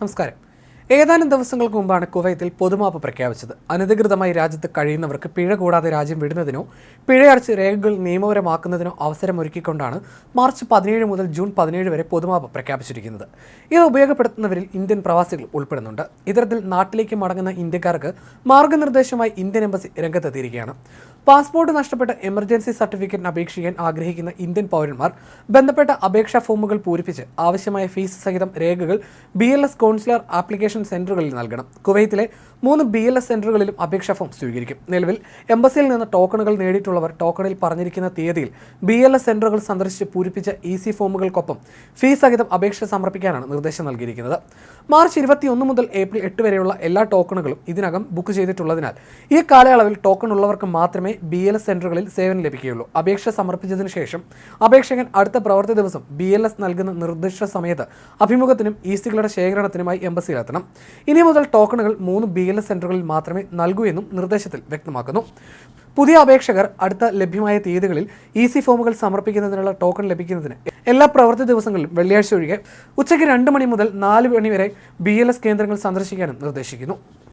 നമസ്കാരം. ഏതാനും ദിവസങ്ങൾക്ക് മുമ്പാണ് കുവൈത്തിൽ പൊതുമാപ്പ് പ്രഖ്യാപിച്ചത്. അനധികൃതമായി രാജ്യത്ത് കഴിയുന്നവർക്ക് പിഴ കൂടാതെ രാജ്യം വിടുന്നതിനോ പിഴയടച്ച് രേഖകൾ നിയമപരമാക്കുന്നതിനോ അവസരമൊരുക്കിക്കൊണ്ടാണ് മാർച്ച് പതിനേഴ് മുതൽ ജൂൺ പതിനേഴ് വരെ പൊതുമാപ്പ് പ്രഖ്യാപിച്ചിരിക്കുന്നത്. ഇത് ഉപയോഗപ്പെടുത്തുന്നവരിൽ ഇന്ത്യൻ പ്രവാസികൾ ഉൾപ്പെടുന്നുണ്ട്. ഇത്തരത്തിൽ നാട്ടിലേക്ക് മടങ്ങുന്ന ഇന്ത്യക്കാർക്ക് മാർഗനിർദ്ദേശമായി ഇന്ത്യൻ എംബസി രംഗത്തെത്തിയിരിക്കുകയാണ്. പാസ്പോർട്ട് നഷ്ടപ്പെട്ട എമർജൻസി സർട്ടിഫിക്കറ്റിന് അപേക്ഷിക്കാൻ ആഗ്രഹിക്കുന്ന ഇന്ത്യൻ പൗരന്മാർ ബന്ധപ്പെട്ട അപേക്ഷാ ഫോമുകൾ പൂരിപ്പിച്ച് ആവശ്യമായ ഫീസ് സഹിതം രേഖകൾ ബി കോൺസുലർ ആപ്ലിക്കേഷൻ സെന്ററുകളിൽ നൽകണം. കുവൈത്തിലെ മൂന്ന് ബി എൽ എസ് സെന്ററുകളിലും അപേക്ഷാ ഫോം സ്വീകരിക്കും. നിലവിൽ എംബസിയിൽ നിന്ന് ടോക്കണുകൾ നേടിയിട്ടുള്ളവർ ടോക്കണിൽ പറഞ്ഞിരിക്കുന്ന തീയതിയിൽ ബി എൽ എസ് സെന്ററുകൾ സന്ദർശിച്ച് പൂരിപ്പിച്ച ഇ സി ഫോമുകൾക്കൊപ്പം ഫീസ് സഹിതം അപേക്ഷ സമർപ്പിക്കാനാണ് നിർദ്ദേശം നൽകിയിരിക്കുന്നത്. മാർച്ച് ഇരുപത്തിയൊന്ന് മുതൽ ഏപ്രിൽ എട്ട് വരെയുള്ള എല്ലാ ടോക്കണുകളും ഇതിനകം ബുക്ക് ചെയ്തിട്ടുള്ളതിനാൽ ഈ കാലയളവിൽ ടോക്കൺ ഉള്ളവർക്ക് മാത്രമേ ബി എൽ എസ് സെന്ററുകളിൽ സേവനം ലഭിക്കുകയുള്ളൂ. അപേക്ഷ സമർപ്പിച്ചതിന് ശേഷം അപേക്ഷകൻ അടുത്ത പ്രവൃത്തി ദിവസം ബി എൽ എസ് നൽകുന്ന നിർദ്ദിഷ്ട സമയത്ത് അഭിമുഖത്തിനും ഇ സികളുടെ ശേഖരണത്തിനുമായി എംബസിയിലെത്തണം. ഇനി മുതൽ ടോക്കണുകൾ മൂന്ന് ബി എൽ എസ് സെന്ററുകളിൽ മാത്രമേ നൽകൂ എന്നും നിർദ്ദേശത്തിൽ വ്യക്തമാക്കുന്നു. പുതിയ അപേക്ഷകർ അടുത്ത ലഭ്യമായ തീയതികളിൽ ഇ സി ഫോമുകൾ സമർപ്പിക്കുന്നതിനുള്ള ടോക്കൺ ലഭിക്കുന്നതിന് എല്ലാ പ്രവൃത്തി ദിവസങ്ങളിലും വെള്ളിയാഴ്ച ഒഴികെ ഉച്ചയ്ക്ക് രണ്ട് മണി മുതൽ നാല് മണി വരെ ബി എൽ എസ് കേന്ദ്രങ്ങൾ സന്ദർശിക്കാനും നിർദ്ദേശിക്കുന്നു.